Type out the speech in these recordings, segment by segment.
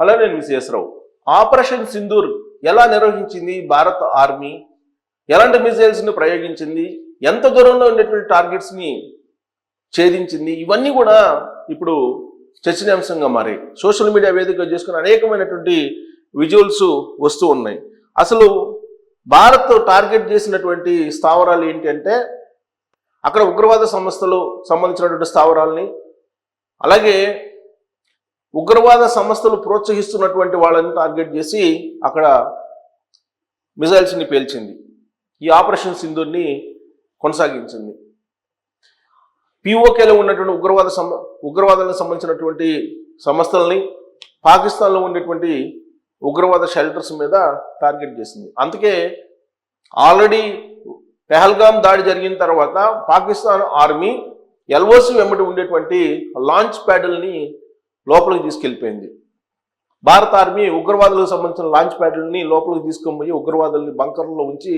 Hello నేను miss operation Sindoor ఎలా నిర్వహించింది భారత ఆర్మీ? ఎలాంటి మిసైల్స్ని ప్రయోగించింది? ఎంత దూరంలో ఉండేటువంటి టార్గెట్స్ని ఛేదించింది? ఇవన్నీ కూడా ఇప్పుడు చర్చనీయాంశంగా మారాయి. సోషల్ మీడియా వేదికగా చేసుకుని అనేకమైనటువంటి విజువల్స్ వస్తూ ఉన్నాయి. అసలు భారత్ టార్గెట్ చేసినటువంటి స్థావరాలు ఏంటి అంటే అక్కడ ఉగ్రవాద సంస్థలు సంబంధించినటువంటి స్థావరాలని అలాగే ఉగ్రవాద సంస్థలు ప్రోత్సహిస్తున్నటువంటి వాళ్ళని టార్గెట్ చేసి అక్కడ మిజైల్స్ని పేల్చింది. ఈ ఆపరేషన్ సింధుని కొనసాగించింది. పిఓకేలో ఉన్నటువంటి ఉగ్రవాద సమ ఉగ్రవాదానికి సంబంధించినటువంటి సంస్థల్ని పాకిస్తాన్లో ఉండేటువంటి ఉగ్రవాద షెల్టర్స్ మీద టార్గెట్ చేసింది. అందుకే ఆల్రెడీ పెహల్గామ్ దాడి జరిగిన తర్వాత పాకిస్తాన్ ఆర్మీ ఎల్ఓసి వెంబడి ఉండేటువంటి లాంచ్ ప్యాడల్ని లోపలికి తీసుకెళ్ళిపోయింది. భారత ఆర్మీ ఉగ్రవాదులకు సంబంధించిన లాంచ్ ప్యాడ్లని లోపలికి తీసుకొని పోయి ఉగ్రవాదుల్ని బంకర్లో ఉంచి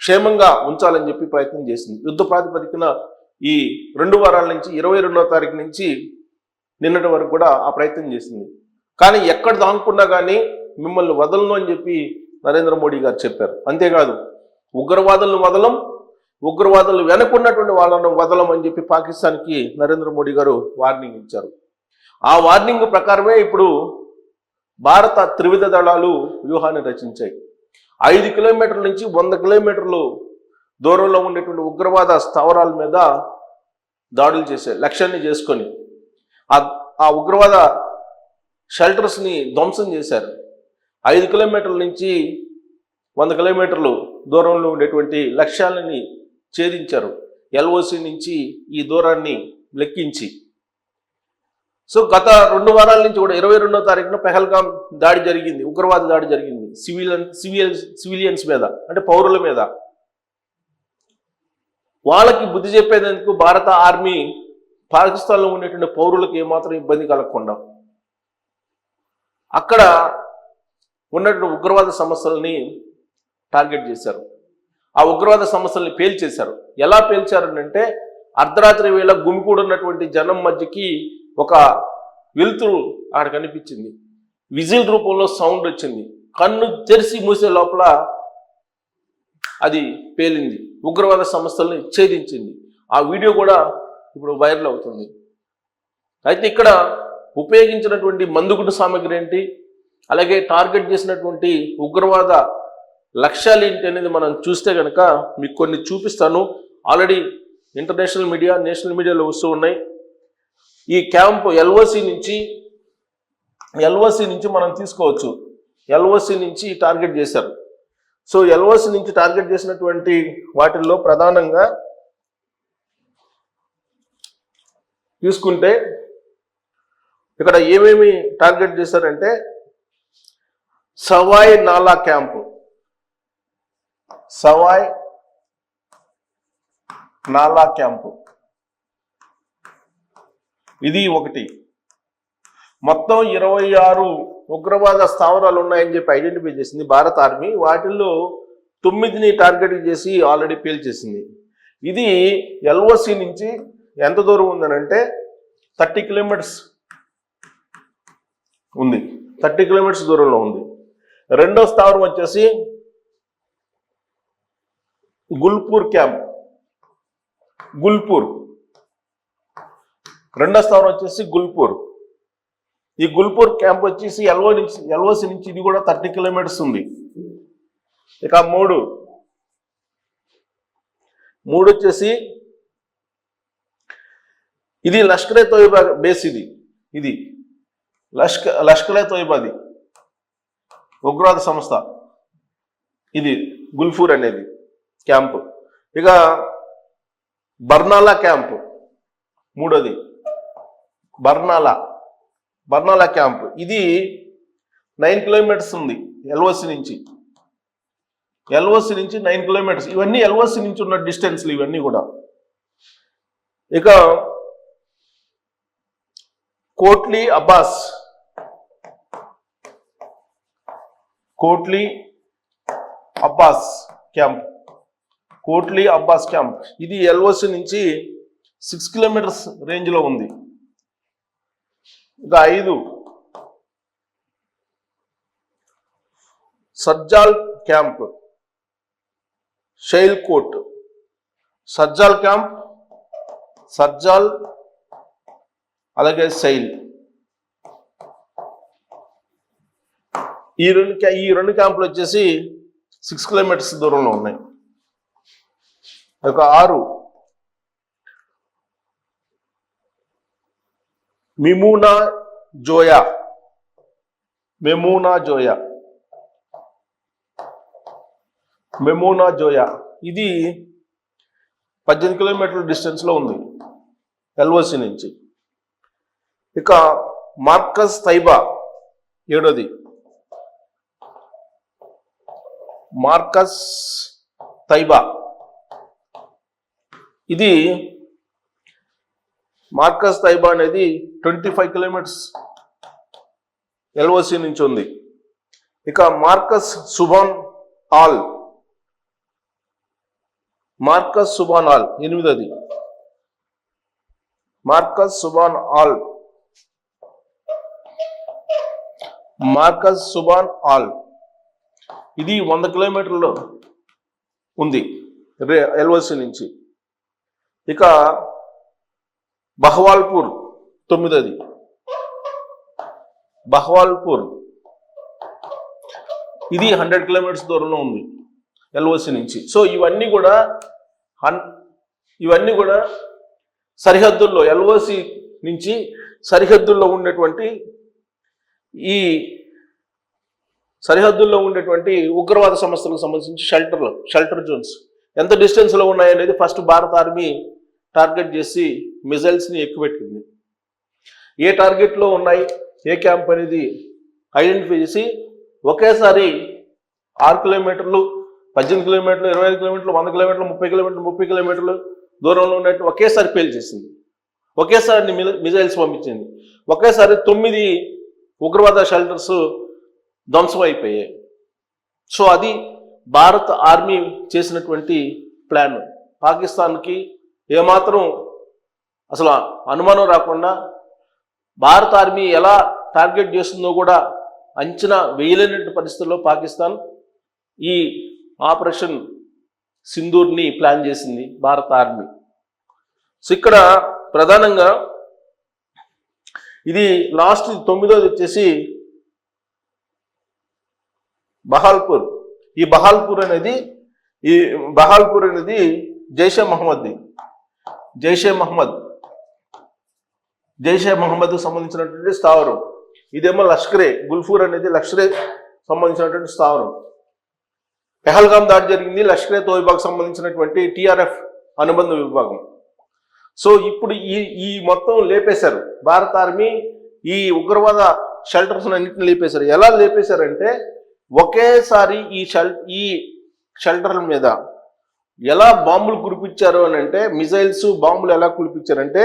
క్షేమంగా ఉంచాలని చెప్పి ప్రయత్నం చేసింది. యుద్ధ ప్రాతిపదికన ఈ రెండు వారాల నుంచి ఇరవై రెండవ తారీఖు నుంచి నిన్నటి వరకు కూడా ఆ ప్రయత్నం చేసింది. కానీ ఎక్కడ దానుకున్నా కానీ మిమ్మల్ని వదలను అని చెప్పి నరేంద్ర మోడీ గారు చెప్పారు. అంతేకాదు ఉగ్రవాదులను వదలం ఉగ్రవాదులు వెనకున్నటువంటి వాళ్ళను వదలం అని చెప్పి పాకిస్తాన్కి నరేంద్ర మోడీ గారు వార్నింగ్ ఇచ్చారు. ఆ వార్నింగ్ ప్రకారమే ఇప్పుడు భారత త్రివిధ దళాలు వ్యూహాన్ని రచించాయి. ఐదు కిలోమీటర్ల నుంచి వంద కిలోమీటర్లు దూరంలో ఉండేటువంటి ఉగ్రవాద స్థావరాల మీద దాడులు చేశాయి లక్ష్యాన్ని చేసుకొని. ఆ ఆ ఉగ్రవాద షెల్టర్స్ని ధ్వంసం చేశారు. ఐదు కిలోమీటర్ల నుంచి వంద కిలోమీటర్లు దూరంలో ఉండేటువంటి లక్ష్యాలని ఛేదించారు. ఎల్ఓసి నుంచి ఈ దూరాన్ని లెక్కించి. సో గత రెండు వారాల నుంచి కూడా ఇరవై రెండో తారీఖున పెహల్గాం దాడి జరిగింది ఉగ్రవాద దాడి జరిగింది. సివిలియన్ సివిలియన్ సివిలియన్స్ మీద అంటే పౌరుల మీద. వాళ్ళకి బుద్ధి చెప్పేందుకు భారత ఆర్మీ పాకిస్తాన్లో ఉండేటువంటి పౌరులకు ఏమాత్రం ఇబ్బంది కలగకుండా. అక్కడ ఉన్నటువంటి ఉగ్రవాద సమస్యల్ని టార్గెట్ చేశారు. ఆ ఉగ్రవాద సమస్యల్ని పేల్చేశారు. ఎలా పేల్చారనంటే అర్ధరాత్రి వేళ గుమికూడున్నటువంటి జనం మధ్యకి ఒక వెలుతురు అక్కడ కనిపించింది. విజిల్ రూపంలో సౌండ్ వచ్చింది. కన్ను తెరిసి మూసే లోపల అది పేలింది. ఉగ్రవాద సంస్థల్ని ఛేదించింది. ఆ వీడియో కూడా ఇప్పుడు వైరల్ అవుతుంది. అయితే ఇక్కడ ఉపయోగించినటువంటి మందుగుడు సామాగ్రి ఏంటి? అలాగే టార్గెట్ చేసినటువంటి ఉగ్రవాద లక్ష్యాలు ఏంటి అనేది మనం చూస్తే కనుక మీకు కొన్ని చూపిస్తాను. ఆల్రెడీ ఇంటర్నేషనల్ మీడియా నేషనల్ మీడియాలో వస్తూ ఉన్నాయి. ఈ క్యాంప్ ఎల్ఓసి నుంచి ఎల్ఓసి నుంచి మనం తీసుకోవచ్చు. ఎల్ఓసి నుంచి టార్గెట్ చేశారు. సో ఎల్ఓసి నుంచి టార్గెట్ చేసినటువంటి వాటిల్లో ప్రధానంగా తీసుకుంటే ఇక్కడ ఏమేమి టార్గెట్ చేశారంటే సవాయ్ నాలా క్యాంపు. సవాయ్ నాలా క్యాంపు. ఇది ఒకటి. మొత్తం ఇరవై ఆరు ఉగ్రవాద స్థావరాలు ఉన్నాయని చెప్పి ఐడెంటిఫై చేసింది భారత ఆర్మీ వాటిల్లో తొమ్మిదిని టార్గెట్ చేసి ఆల్రెడీ పేల్చేసింది ఇది ఎల్ఓసి నుంచి ఎంత దూరం ఉందనంటే థర్టీ కిలోమీటర్స్ ఉంది. థర్టీ కిలోమీటర్స్ దూరంలో ఉంది. రెండో స్థావరం వచ్చేసి గుల్పూర్ క్యాంప్ గుల్పూర్. రెండో స్థానం వచ్చేసి గుల్పూర్. ఈ గుల్పూర్ క్యాంప్ వచ్చేసి ఎల్ఓ నుంచి ఎల్ఓసి నుంచి ఇది కూడా థర్టీ కిలోమీటర్స్ ఉంది. ఇక మూడు. మూడు వచ్చేసి ఇది లష్కరే తోయిబా బేస్ ఇది ఇది. లష్క లష్కరే తోయిబాది ఉగ్రవాద సంస్థ. ఇది గుల్ఫూర్ అనేది క్యాంపు. ఇక బర్నాలా క్యాంపు. మూడోది. బర్నాలా బర్నాలా క్యాంప్. ఇది నైన్ కిలోమీటర్స్ ఉంది ఎల్ఓసి నుంచి. ఎల్ఓసి నుంచి నైన్ కిలోమీటర్స్. ఇవన్నీ ఎల్ఓసి నుంచి ఉన్న డిస్టెన్స్లు ఇవన్నీ కూడా. ఇక కోట్లీ అబ్బాస్. కోట్లీ అబ్బాస్ క్యాంప్. కోట్లీ అబ్బాస్ క్యాంప్. ఇది ఎల్ఓసి నుంచి సిక్స్ కిలోమీటర్స్ రేంజ్లో ఉంది. ఇంకా ఐదు. Sarjal camp. Sialkot Sarjal camp Sarjal అలాగే సైల్ ఈ రెండు ఈ రెండు క్యాంపులు వచ్చేసి సిక్స్ కిలోమీటర్స్ దూరంలో ఉన్నాయి. ఒక ఆరు. మిమూనా జోయా. మెమూనా జోయా. మెమూనా జోయా. ఇది పద్దెనిమిది కిలోమీటర్ల డిస్టెన్స్లో ఉంది ఎల్ఓసి నుంచి. ఇక మార్కస్ తైబా ఏడోది. మార్కస్ తైబా. ఇది మార్కస్ తైబా అనేది ట్వంటీ ఫైవ్ కిలోమీటర్స్ ఎల్ఓసి నుంచి ఉంది. ఇక మార్కస్ సుబాన్ ఆల్. మార్కస్ సుబాన్ ఆల్ ఎనిమిదది. మార్కస్ సుబాన్ ఆల్. మార్కస్ సుబాన్ ఆల్. ఇది వంద కిలోమీటర్లు ఉంది. రే ఎల్ఓసి నుంచి. ఇక బహవాల్పూర్ తొమ్మిదది. బహవాల్పూర్. ఇది హండ్రెడ్ కిలోమీటర్స్ దూరంలో ఉంది ఎల్ఓసి నుంచి. సో ఇవన్నీ కూడా హన్ ఇవన్నీ కూడా సరిహద్దుల్లో ఎల్ఓసి నుంచి సరిహద్దుల్లో ఉండేటువంటి ఈ సరిహద్దుల్లో ఉండేటువంటి ఉగ్రవాద సంస్థలకు సంబంధించి షెల్టర్లు షెల్టర్ జోన్స్. ఎంత డిస్టెన్స్లో ఉన్నాయనేది ఫస్ట్ భారత ఆర్మీ టార్గెట్ చేసి మిజైల్స్ని ఎక్కుపెట్టింది. ఏ టార్గెట్లో ఉన్నాయి? ఏ క్యాంప్ అనేది ఐడెంటిఫై చేసి ఒకేసారి ఆరు కిలోమీటర్లు పద్దెనిమిది కిలోమీటర్లు ఇరవై ఐదు కిలోమీటర్లు వంద కిలోమీటర్లు ముప్పై కిలోమీటర్లు ముప్పై కిలోమీటర్లు దూరంలో ఉన్నట్టు ఒకేసారి పేల్ చేసింది. ఒకేసారి మి- మిజైల్స్ పంపించింది. ఒకేసారి తొమ్మిది ఉగ్రవాద షెల్టర్స్ ధ్వంసం అయిపోయాయి సో అది భారత్ ఆర్మీ చేసినటువంటి ప్లాన్. పాకిస్తాన్కి ఏమాత్రం అసలు అనుమానం రాకుండా భారత ఆర్మీ ఎలా టార్గెట్ చేస్తుందో కూడా అంచనా వేయలేనటువంటి పరిస్థితుల్లో పాకిస్తాన్ ఈ ఆపరేషన్ సింధూర్ని ప్లాన్ చేసింది భారత ఆర్మీ. సో ఇక్కడ ప్రధానంగా ఇది లాస్ట్ తొమ్మిదోది వచ్చేసి బహాల్పూర్. ఈ బహాల్పూర్ అనేది ఈ బహాల్పూర్ అనేది జైషే మహమ్మద్ది. జైషే మహమ్మద్. జైషే మహమ్మద్ సంబంధించినటువంటి స్థావరం. ఇదేమో లష్కరే గుల్ఫూర్ అనేది లష్కరే సంబంధించినటువంటి స్థావరం. పెహల్గాం దాడి జరిగింది లష్కరే తోయిబాకు సంబంధించినటువంటి టిఆర్ఎఫ్ అనుబంధ విభాగం. సో ఇప్పుడు ఈ ఈ మొత్తం లేపేశారు. భారత ఆర్మీ ఈ ఉగ్రవాద షెల్టర్స్ అన్నింటిని లేపేశారు. ఎలా లేపేశారంటే ఒకేసారి ఈ షెల్ ఈ షెల్టర్ల మీద ఎలా బాంబులు కురిపించారు అని అంటే మిజైల్స్ బాంబులు ఎలా కురిపించారంటే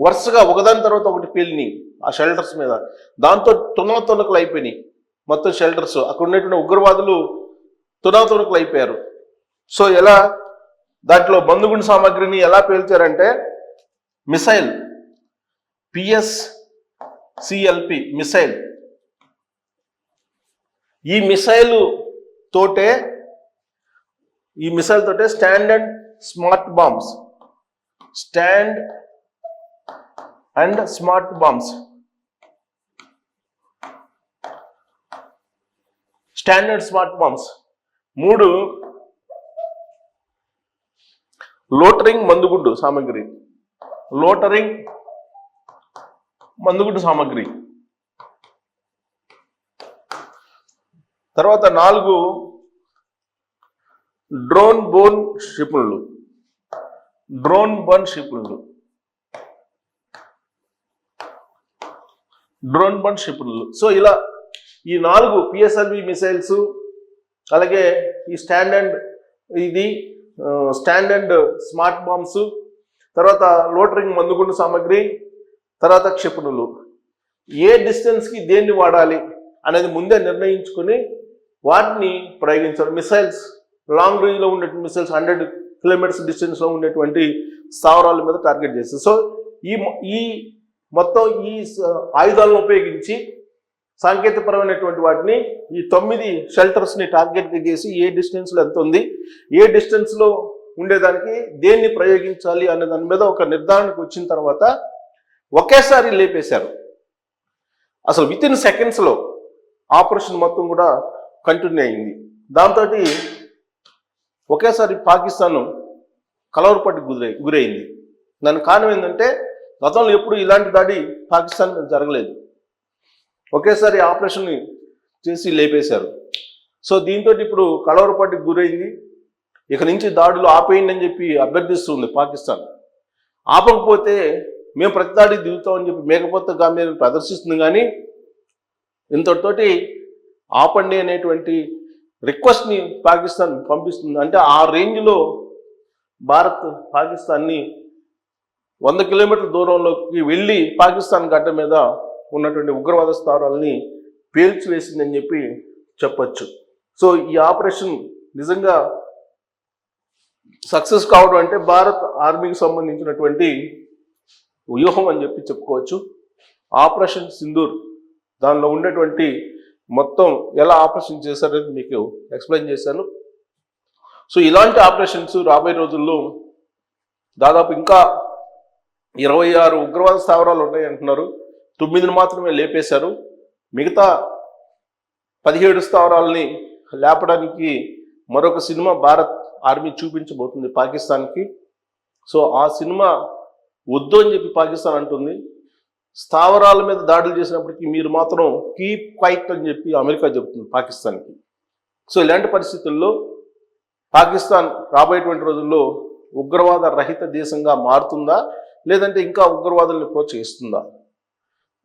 వరుసగా ఒకదాని తర్వాత ఒకటి పేలినాయి ఆ షెల్టర్స్ మీద. దాంతో తునాతునకలు అయిపోయినాయి. మొత్తం షెల్టర్స్. అక్కడ ఉన్నటువంటి ఉగ్రవాదులు తునాతునకలు అయిపోయారు. సో ఎలా? దాంట్లో బందుగుండు సామాగ్రిని ఎలా పేల్చారంటే missile. P S C L P missile. ఈ మిసైల్ తోటే ఈ మిసైల్ తోటే stand and smart bombs. Stand and smart bombs. Standard smart bombs. మూడు లోటరింగ్ మందుగుడ్డు సామాగ్రి. లోటరింగ్ మందుగుడ్డు సామాగ్రి. తర్వాత నాలుగు డ్రోన్ బోన్ క్షిపణులు డ్రోన్ బోన్ క్షిపణులు డ్రోన్ బండ్ క్షిపణులు సో ఇలా ఈ నాలుగు P S L V missiles అలాగే ఈ స్టాండ్ అండ్ ఇది స్టాండ్ అండ్ స్మార్ట్ బాంబ్స్ తర్వాత లోటరింగ్ మందుగుండు సామాగ్రి తర్వాత క్షిపణులు. ఏ డిస్టెన్స్కి దేన్ని వాడాలి అనేది ముందే నిర్ణయించుకుని వాటిని ప్రయోగించారు మిసైల్స్ లాంగ్ రేంజ్లో ఉండే మిసైల్స్ హండ్రెడ్ కిలోమీటర్స్ డిస్టెన్స్లో ఉండేటువంటి స్థావరాల మీద టార్గెట్ చేస్తారు. సో ఈ ఈ మొత్తం ఈ స- ఆయుధాలను ఉపయోగించి సాంకేతికపరమైనటువంటి వాటిని ఈ తొమ్మిది షెల్టర్స్ని టార్గెట్గా చేసి ఏ డిస్టెన్స్లో ఎంత ఉంది ఏ డిస్టెన్స్లో ఉండేదానికి దేన్ని ప్రయోగించాలి అనే దాని మీద ఒక నిర్ధారణకు వచ్చిన తర్వాత ఒకేసారి లేపేశారు. అసలు విత్ ఇన్ సెకండ్స్లో ఆపరేషన్ మొత్తం కూడా కంటిన్యూ అయింది. దాంతో ఒకేసారి పాకిస్తాన్ కలవరపట్టి గురై గురైంది. దాని కారణం ఏంటంటే గతంలో ఎప్పుడు ఇలాంటి దాడి పాకిస్తాన్ మీద జరగలేదు. ఒకేసారి ఆపరేషన్ని చేసి లేపేశారు. సో దీంతో ఇప్పుడు కలవరపాటికి గురైంది. ఇక నుంచి దాడులు ఆపేయండి అని చెప్పి అభ్యర్థిస్తుంది పాకిస్తాన్. ఆపకపోతే మేము ప్రతి దాడి దిగుతామని చెప్పి మేకపోతే గాంభీర్యం ప్రదర్శిస్తుంది కానీ ఇంతటితోటి ఆపండి అనేటువంటి రిక్వెస్ట్ని పాకిస్తాన్ పంపిస్తుంది. అంటే ఆ రేంజ్లో భారత్ పాకిస్తాన్ని వంద కిలోమీటర్ల దూరంలోకి వెళ్ళి పాకిస్తాన్ గడ్డ మీద ఉన్నటువంటి ఉగ్రవాద స్థావరాలని పేల్చివేసిందని చెప్పి చెప్పచ్చు. సో ఈ ఆపరేషన్ నిజంగా సక్సెస్ కావడం అంటే భారత్ ఆర్మీకి సంబంధించినటువంటి వ్యూహం అని చెప్పి చెప్పుకోవచ్చు. ఆపరేషన్ సింధూర్ దానిలో ఉండేటువంటి మొత్తం ఎలా ఆపరేషన్ చేశారని మీకు ఎక్స్ప్లెయిన్ చేశాను. సో ఇలాంటి ఆపరేషన్స్ రాబోయే రోజుల్లో దాదాపు ఇంకా ఇరవై ఆరు ఉగ్రవాద స్థావరాలు ఉన్నాయి అంటున్నారు. తొమ్మిదిని మాత్రమే లేపేశారు. మిగతా పదిహేడు స్థావరాలని లేపడానికి మరొక సినిమా భారత్ ఆర్మీ చూపించబోతుంది పాకిస్తాన్కి. సో ఆ సినిమా వద్దు అని చెప్పి పాకిస్తాన్ అంటుంది. స్థావరాల మీద దాడులు చేసినప్పటికీ మీరు మాత్రం కీప్ క్వైట్ అని చెప్పి అమెరికా చెబుతుంది పాకిస్తాన్కి. సో ఇలాంటి పరిస్థితుల్లో పాకిస్తాన్ రాబోయేటువంటి రోజుల్లో ఉగ్రవాద రహిత దేశంగా మారుతుందా? లేదంటే ఇంకా ఉగ్రవాదులను ప్రోత్సహిస్తుందా?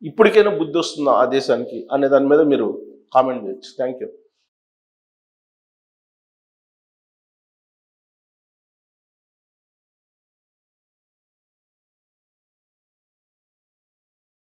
ఇప్పటికైనా బుద్ధి వస్తుందా ఆ దేశానికి? అనే దాని మీద మీరు కామెంట్ చేయొచ్చు. Thank you